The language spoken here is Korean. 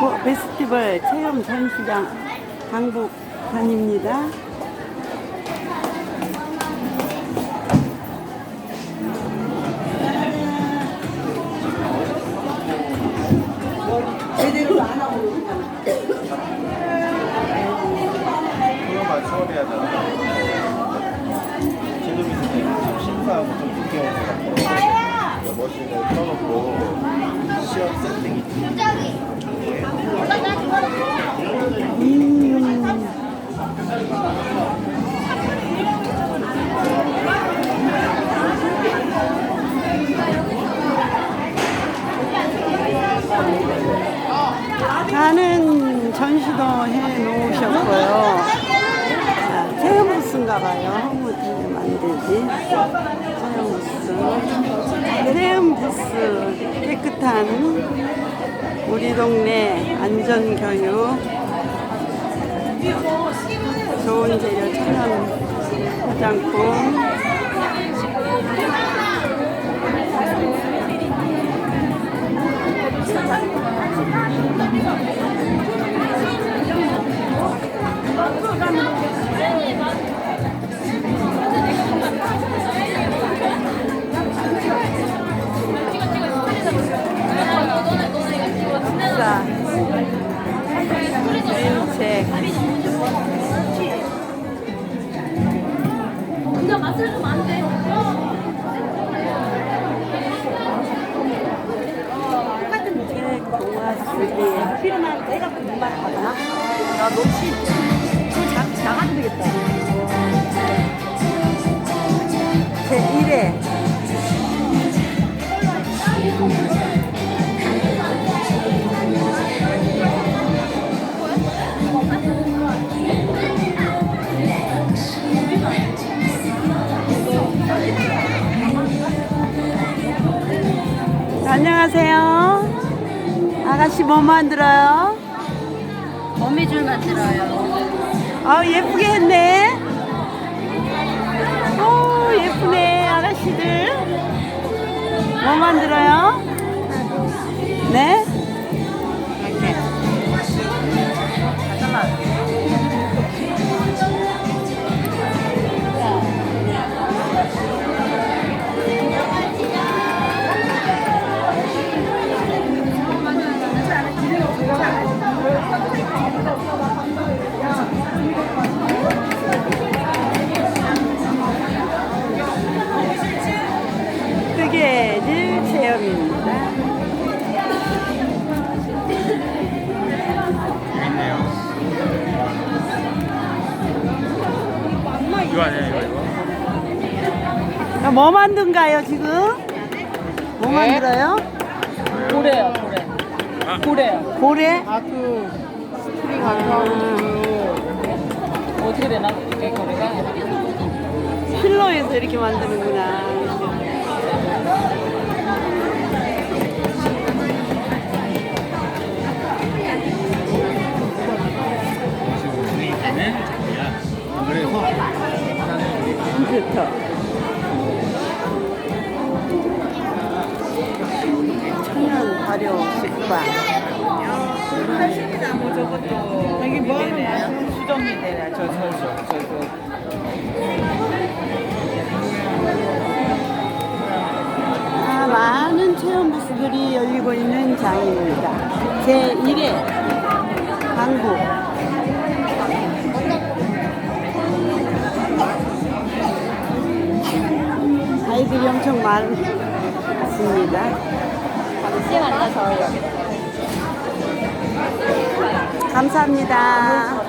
고- 페스티벌 체험 전시장 강북관입니다. 제대로 안 하고 좀 심사하고 좀 늦게 것 같아요. 머신을 켜놓고 시험 세팅이 가는 전시도 해 놓으셨고요. 자, 체험 부스인가 봐요. 체험 부스. 체험 부스. 깨끗한 우리 동네 안전교육. 좋은 재료 천연 화장품. 이거 맞춰주면 안 돼. 쓰기. 필요만 내가 금방 받아. 나 놓치. 자, 나가도 되겠다. 제 1회. 안녕하세요. 아가씨 뭐 만들어요? 거미줄 만들어요. 아 예쁘게 했네. 오 예쁘네 아가씨들. 뭐 만들어요? 네? 야, 뭐 만든가요 지금? 뭐 만들어요? 고래요, 고래. 고래요. 고래? 아그 스프링 아까 어떻게 되나? 이게 고래가? 필로에서 이렇게 만드는구나. 식빵. 나무 저것도 여기 뭐 되네. 수정이 되네. 저, 저, 저, 저, 저. 아, 많은 체험 부스들이 열리고 있는 장입니다. 제 1회 한국 아이들이 엄청 많습니다. 잠시 만나서. 감사합니다.